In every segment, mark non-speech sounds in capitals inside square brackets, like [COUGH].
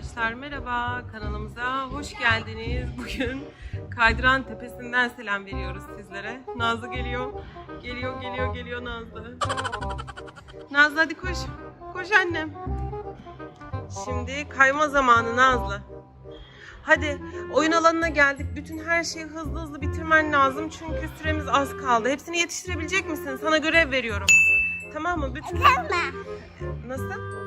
Arkadaşlar merhaba kanalımıza hoş geldiniz. Bugün Kaydıran Tepesi'nden selam veriyoruz sizlere. Nazlı geliyor. Geliyor geliyor geliyor Nazlı. Nazlı hadi koş. Koş annem. Şimdi kayma zamanı Nazlı. Hadi oyun alanına geldik. Bütün her şeyi hızlı hızlı bitirmen lazım. Çünkü süremiz az kaldı. Hepsini yetiştirebilecek misin? Sana görev veriyorum. Tamam mı? Bütün... Nasıl?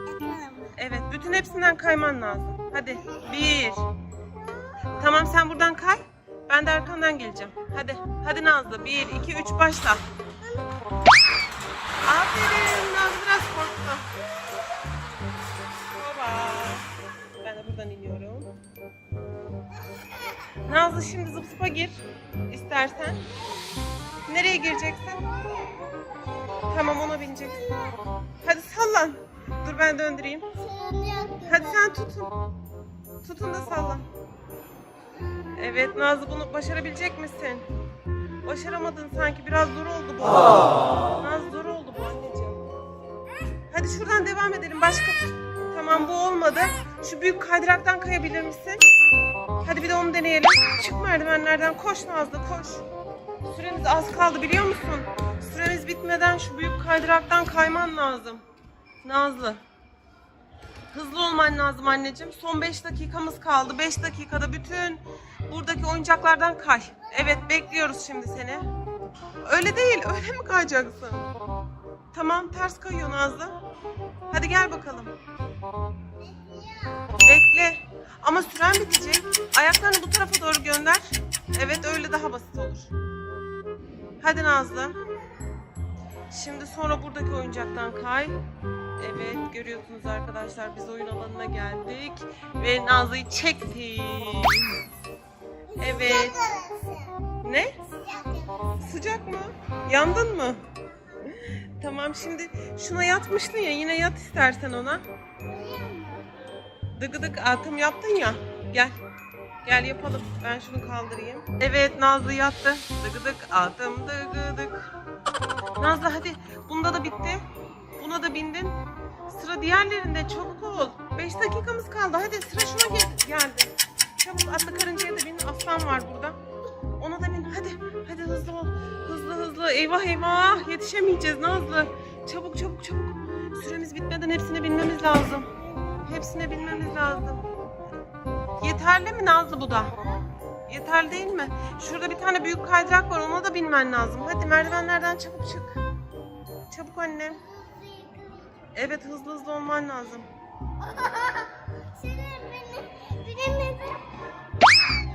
Evet, bütün hepsinden kayman lazım. Hadi, bir. Tamam, sen buradan kay. Ben de arkandan geleceğim. Hadi, hadi Nazlı. Bir, iki, üç, başla. Aferin, Nazlı biraz korktu. Hopa. Ben de buradan iniyorum. Nazlı şimdi zıp zıpa gir. istersen. Nereye gireceksin? Tamam ona bineceksin. Hadi sallan. Dur ben döndüreyim. Hadi sen tutun. Tutun da sallan. Evet Nazlı bunu başarabilecek misin? Başaramadın sanki biraz zor oldu bu. Nazlı zor oldu bu anneciğim. Hadi şuradan devam edelim başka. Tamam bu olmadı. Şu büyük kaydıraktan kayabilir misin? Hadi bir de onu deneyelim. Çık merdivenlerden koş Nazlı koş. Süremiz az kaldı biliyor musun? Süremiz bitmeden şu büyük kaydıraktan kayman lazım. Nazlı. Hızlı olman lazım anneciğim. Son 5 dakikamız kaldı. 5 dakikada bütün buradaki oyuncaklardan kay. Evet bekliyoruz şimdi seni. Öyle değil. [LAUGHS] Öyle mi kayacaksın? Tamam ters kayıyor Nazlı. Hadi gel bakalım. Bekle. Ama süren bitecek. Ayaklarını bu tarafa doğru gönder. Evet öyle daha basit olur. Hadi Nazlı. Şimdi sonra buradaki oyuncaktan kay. Evet görüyorsunuz arkadaşlar biz oyun alanına geldik ve Nazlı'yı çektik. Evet. Ne? Sıcak mı? Yandın mı? Tamam şimdi şuna yatmıştın ya yine yat istersen ona. Dıgıdık atım yaptın ya. Gel. Gel yapalım. Ben şunu kaldırayım. Evet Nazlı yattı. Dıgıdık atım dıgıdık. Nazlı hadi. Bunda da bitti. Buna da bindin. Sıra diğerlerinde. Çabuk ol. 5 dakikamız kaldı. Hadi sıra şuna gel geldi. Çabuk atla karıncaya da bin. Aslan var burada. Ona da bin. Hadi. Hadi hızlı ol. Hızlı hızlı. Eyvah eyvah. Yetişemeyeceğiz Nazlı. Çabuk çabuk çabuk. Süremiz bitmeden hepsine binmemiz lazım. Hepsine binmemiz lazım. Yeterli mi Nazlı bu da? Yeterli değil mi? Şurada bir tane büyük kaydırak var. Ona da binmen lazım. Hadi merdivenlerden çabuk çık. Çabuk annem. Evet hızlı hızlı olman lazım.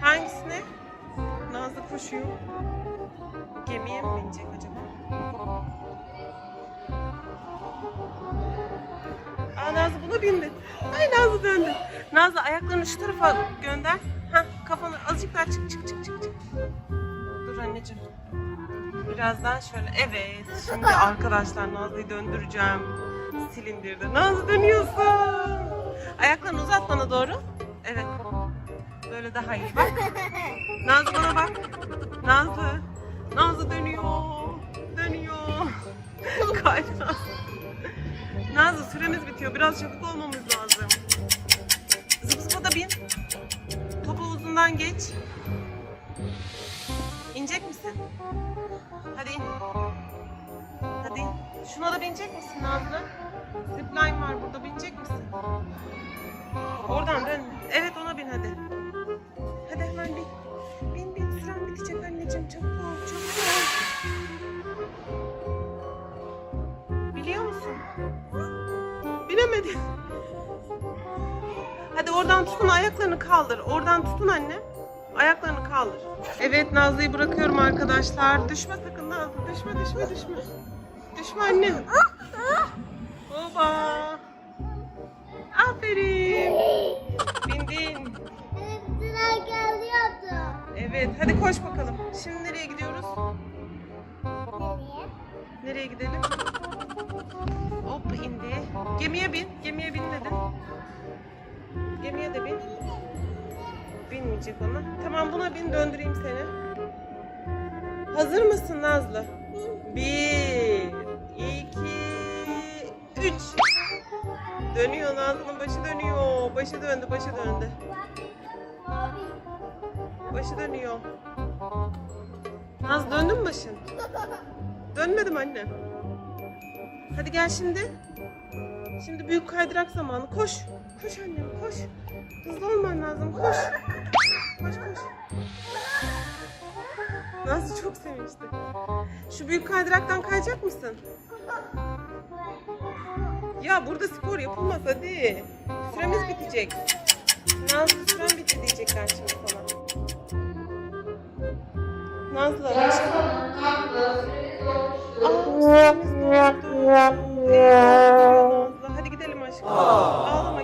Hangisine? Nazlı koşuyor. Gemiye mi binecek acaba? Aa Nazlı buna bindi. Ay Nazlı döndü. Nazlı ayaklarını şu tarafa gönder. Heh, kafanı azıcık daha çık çık çık çık. çık. Dur anneciğim. Birazdan şöyle. Evet. Şimdi arkadaşlar Nazlı'yı döndüreceğim. Silindirde. Nazlı dönüyorsun. Ayaklarını uzat bana doğru. Evet. Böyle daha iyi bak. Nazlı bana bak. Nazlı. Nazlı dönüyor. Dönüyor. Kaydı Nazlı. Süremiz bitiyor. Biraz çabuk olmamız lazım. Zıp da bin. Havuzundan geç. İnecek misin? Hadi in. Hadi in. Şuna da binecek misin Nazlı? Zipline var burada. Binecek misin? Oradan dön. Evet ona bin hadi. Hadi hemen bin. Bin bin. Süren bitecek anneciğim. Çabuk ol. Çabuk ol. Biliyor musun? Bilemedin. Hadi oradan tutun ayaklarını kaldır. Oradan tutun anne. Ayaklarını kaldır. Evet Nazlı'yı bırakıyorum arkadaşlar. Düşme sakın Nazlı. Düşme düşme düşme. Düşme anne. Baba. Aferin. Bindin. Evet hadi koş bakalım. Şimdi nereye gidiyoruz? Nereye gidelim? Hop indi. Gemiye bin. Gemiye bin dedin. Gemiye de bin. Binmeyecek ona. Tamam buna bin döndüreyim seni. Hazır mısın Nazlı? Bir, iki, üç. Dönüyor Nazlı'nın başı dönüyor. Başı döndü, başı döndü. Başı dönüyor. Naz döndü mü başın? Dönmedim anne. Hadi gel şimdi. Şimdi büyük kaydırak zamanı. Koş. Koş annem koş. Hızlı olman lazım. Koş. Koş koş. Nazlı çok sevinçli. Şu büyük kaydıraktan kayacak mısın? Ya burada spor yapılmaz hadi. Süremiz bitecek. Nazlı süren bitti diyecekler şimdi sana. Nazlı. Aa, süremiz doldu.